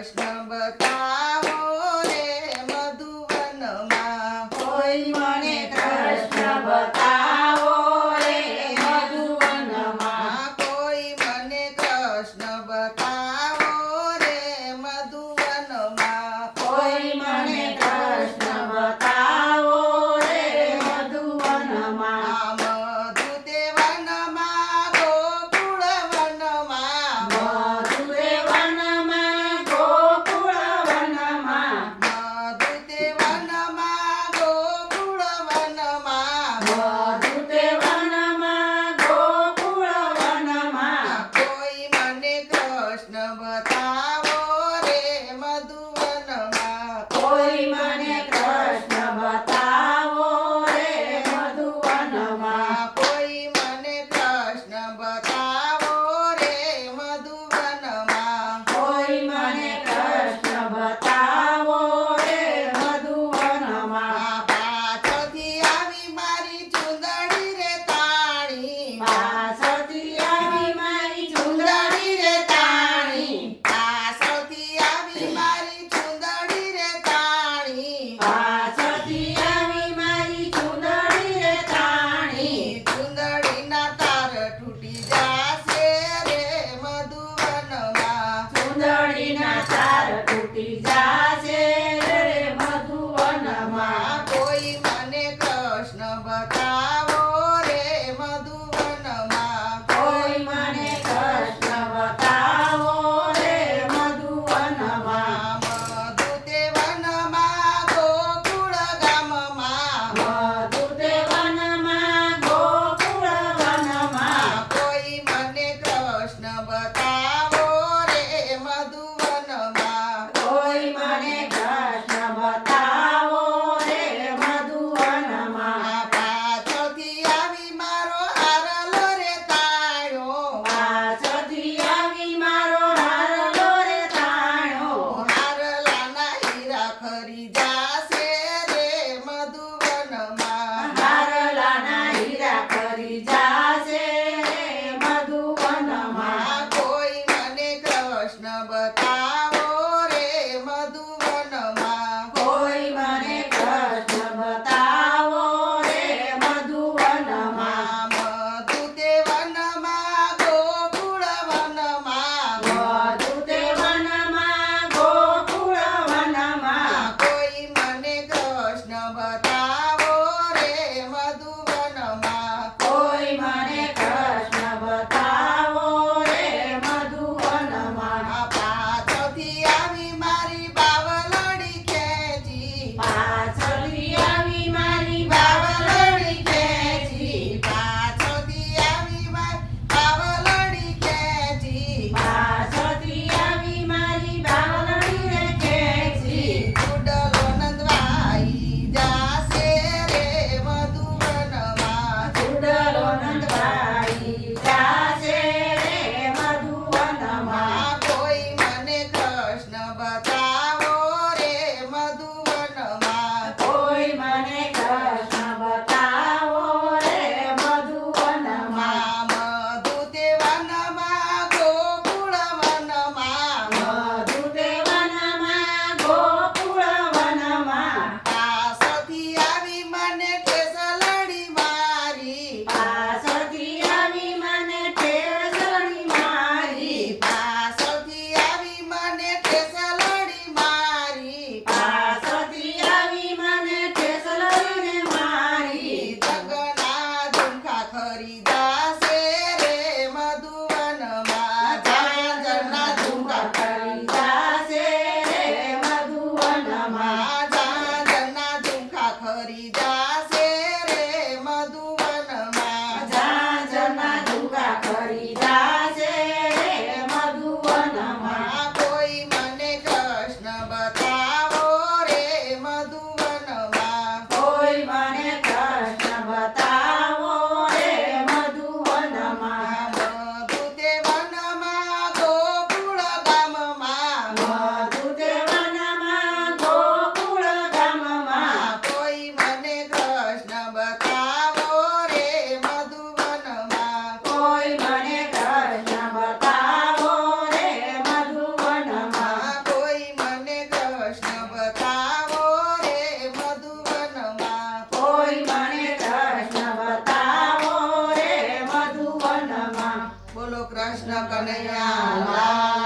કૃષ્ણ બતાવો રે મધુવનમાં કોઈ મને કૃષ્ણ બતાવો Number Bhakti. buddy. Die. Krishna Kanaiya